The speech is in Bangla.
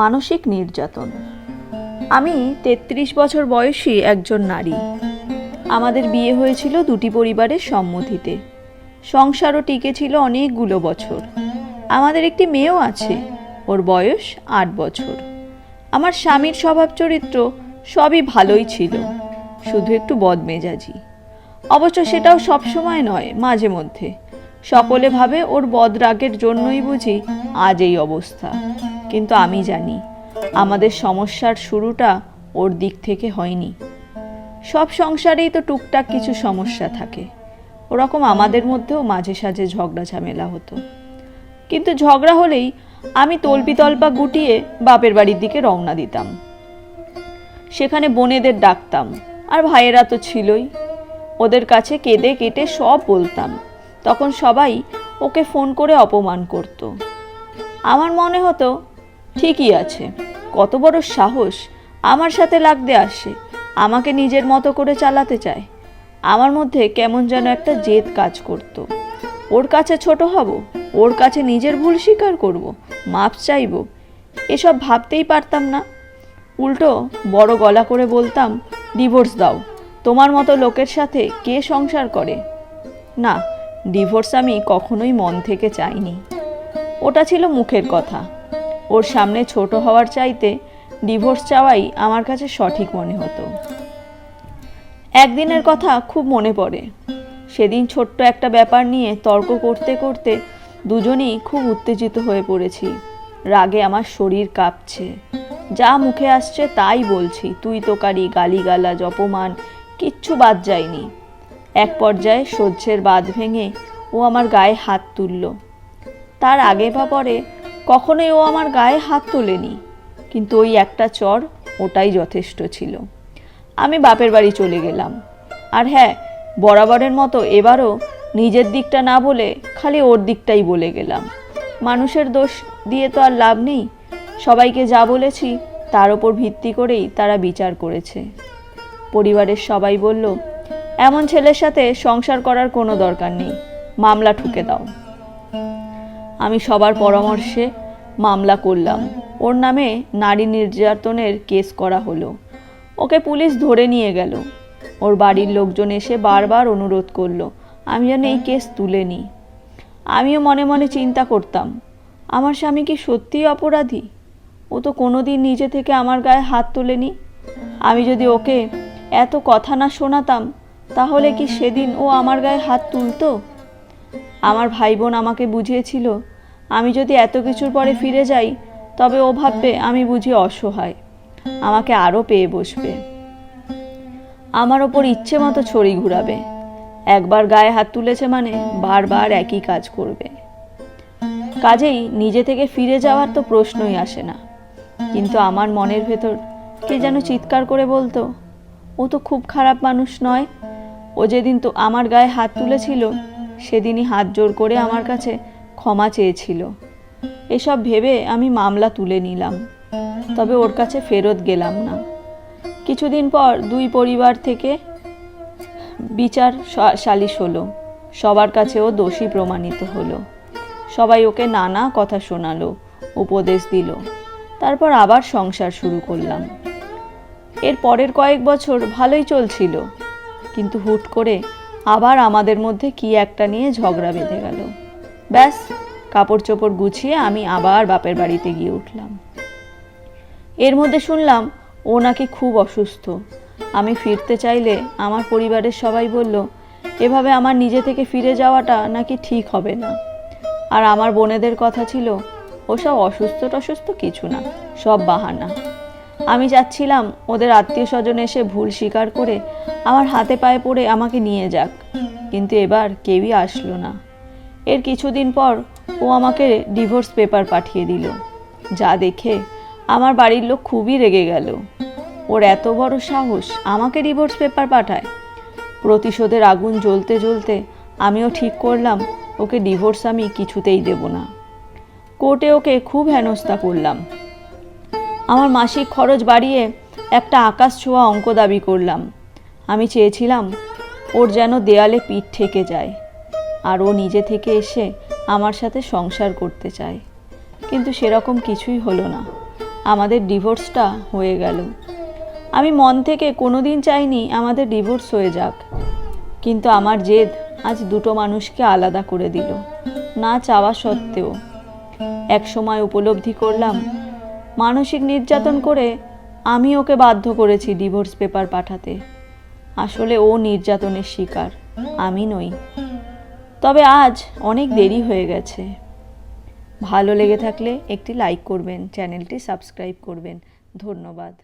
মানসিক নির্যাতন। আমি তেত্রিশ বছর বয়সী একজন নারী। আমাদের বিয়ে হয়েছিল দুটি পরিবারের সম্মতিতে। সংসারও টিকে ছিল অনেকগুলো বছর। আমাদের একটি মেয়েও আছে, ওর বয়স আট বছর। আমার স্বামীর স্বভাব চরিত্র সবই ভালোই ছিল, শুধু একটু বদমেজাজি। অবশ্য সেটাও সবসময় নয়, মাঝে মধ্যে। সকলে ভাবে ওর বদরাগের জন্যই বুঝি আজ এই অবস্থা। কিন্তু আমি জানি, আমাদের সমস্যার শুরুটা ওর দিক থেকে হয়নি। সব সংসারেই তো টুকটাক কিছু সমস্যা থাকে। ওরকম আমাদের মধ্যেও মাঝে সাঝে ঝগড়া ঝামেলা হতো। কিন্তু ঝগড়া হলেই আমি তল্পি তল্পা গুটিয়ে বাপের বাড়ির দিকে রওনা দিতাম। সেখানে বোনেদের ডাকতাম, আর ভাইয়েরা তো ছিলই। ওদের কাছে কেঁদে কেটে সব বলতাম, তখন সবাই ওকে ফোন করে অপমান করত। আমার মনে হতো ঠিকই আছে। কত বড় সাহস আমার সাথে লাগতে আসে। আমাকে নিজের মতো করে চালাতে চায়। আমার মধ্যে কেমন যেন একটা জেদ কাজ করত। ওর কাছে ছোট হব, ওর কাছে নিজের ভুল স্বীকার করব, মাপ চাইব। এসব ভাবতেই পারতাম না। উল্টো বড় গলা করে বলতাম ডিভোর্স দাও। তোমার মতো লোকের সাথে কে সংসার করে? না ডিভোর্স আমি কখনোই মন থেকে চাইনি। ওটা ছিল মুখের কথা। ওর সামনে ছোট হওয়ার চাইতে ডিভোর্স চাওয়াই আমার কাছে সঠিক মনে হতো। একদিনের কথা খুব মনে পড়ে। সেদিন ছোট্ট একটা ব্যাপার নিয়ে তর্ক করতে করতে দুজনেই খুব উত্তেজিত হয়ে পড়েছি। রাগে আমার শরীর কাঁপছে। যা মুখে আসছে তাই বলছি, তুই তো তোকারি গালিগালাজ, অপমান, কিচ্ছু বাদ যায়নি। এক পর্যায়ে সহ্যের বাঁধ ভেঙে ও আমার গায়ে হাত তুলল। তার আগে বা পরে কখনোই ও আমার গায়ে হাত তোলেনি, কিন্তু ওই একটা চর ওটাই যথেষ্ট ছিল। আমি বাপের বাড়ি চলে গেলাম। আর হ্যাঁ বরাবরের মতো এবারও নিজের দিকটা না বলে খালি ওর দিকটাই বলে গেলাম। মানুষের দোষ দিয়ে তো আর লাভ নেই, সবাইকে যা বলেছি তার ওপর ভিত্তি করেই তারা বিচার করেছে। পরিবারের সবাই বলল, এমন ছেলের সাথে সংসার করার কোনো দরকার নেই, মামলা ঠুকে দাও। আমি সবার পরামর্শে মামলা করলাম। ওর নামে নারী নির্যাতনের কেস করা হলো। ওকে পুলিশ ধরে নিয়ে গেল। ওর বাড়ির লোকজন এসে বারবার অনুরোধ করল, আমি যেন এই কেস তুলে নিই। আমিও মনে মনে চিন্তা করতাম, আমার স্বামী কি সত্যিই অপরাধী? ও তো কোনো দিন নিজে থেকে আমার গায়ে হাত তোলেনি। আমি যদি ওকে এত কথা না শোনাতাম, তাহলে কি সেদিন ও আমার গায়ে হাত তুলতো? আমার ভাই বোন আমাকে বুঝিয়েছিল, আমি যদি এত কিছুর পরে ফিরে যাই, তবে ও ভাববে আমি বুঝি অসহায়। আমাকে আরও পেয়ে বসবে। আমার ওপর ইচ্ছে মতো ছড়ি ঘুরাবে। একবার গায়ে হাত তুলেছে মানে বারবার একই কাজ করবে। কাজেই নিজে থেকে ফিরে যাওয়ার তো প্রশ্নই আসে না। কিন্তু আমার মনের ভেতর কে যেন চিৎকার করে বলতো, ও তো খুব খারাপ মানুষ নয়। ও যেদিন তো আমার গায়ে হাত তুলেছিল সেদিনই হাত জোর করে আমার কাছে ক্ষমা চেয়েছিল। এসব ভেবে আমি মামলা তুলে নিলাম, তবে ওর কাছে ফেরত গেলাম না। কিছুদিন পর দুই পরিবার থেকে বিচার সালিশ হলো। সবার কাছে ও দোষী প্রমাণিত হলো। সবাই ওকে নানা কথা শোনালো, উপদেশ দিল। তারপর আবার সংসার শুরু করলাম। এর পরের কয়েক বছর ভালোই চলছিল, কিন্তু হুট করে আবার আমাদের মধ্যে কি একটা নিয়ে ঝগড়া বেঁধে গেল। ব্যাস কাপড় চোপড় গুছিয়ে আমি আবার বাপের বাড়িতে গিয়ে উঠলাম। এর মধ্যে শুনলাম, ও নাকি খুব অসুস্থ। আমি ফিরতে চাইলে আমার পরিবারের সবাই বলল, এভাবে আমার নিজে থেকে ফিরে যাওয়াটা নাকি ঠিক হবে না। আর আমার বোনেদের কথা ছিল, ওসব অসুস্থ টসুস্থ কিছু না, সব বাহানা। আমি চাচ্ছিলাম, ওদের আত্মীয় স্বজন এসে ভুল স্বীকার করে আমার হাতে পায়ে পড়ে আমাকে নিয়ে যাক। কিন্তু এবার কেউই আসলো না। এর কিছুদিন পর ও আমাকে ডিভোর্স পেপার পাঠিয়ে দিল। যা দেখে আমার বাড়ির লোক খুবই রেগে গেল। ওর এত বড় সাহস আমাকে ডিভোর্স পেপার পাঠায়। প্রতিশোধের আগুন জ্বলতে জ্বলতে আমিও ঠিক করলাম, ওকে ডিভোর্স আমি কিছুতেই দেব না। কোর্টে ওকে খুব হেনস্থা করলাম। আমার মাসিক খরচ বাড়িয়ে একটা আকাশ ছোঁয়া অঙ্ক দাবি করলাম। আমি চেয়েছিলাম ওর যেন দেয়ালে পিঠ ঠেকে যায় আর ও নিজে থেকে এসে আমার সাথে সংসার করতে চায়। কিন্তু সেরকম কিছুই হলো না। আমাদের ডিভোর্সটা হয়ে গেল। আমি মন থেকে কোনো দিন চাইনি আমাদের ডিভোর্স হয়ে যাক। কিন্তু আমার জেদ আজ দুটো মানুষকে আলাদা করে দিল, না চাওয়া সত্ত্বেও। এক সময় উপলব্ধি করলাম, মানসিক নির্যাতন করে আমি ওকে বাধ্য করেছি ডিভোর্স পেপার পাঠাতে। আসলে ও নির্যাতনের শিকার, আমি নই। তবে আজ অনেক দেরি হয়ে গেছে। ভালো লেগে থাকলে একটি লাইক করবেন, চ্যানেলটি সাবস্ক্রাইব করবেন। ধন্যবাদ।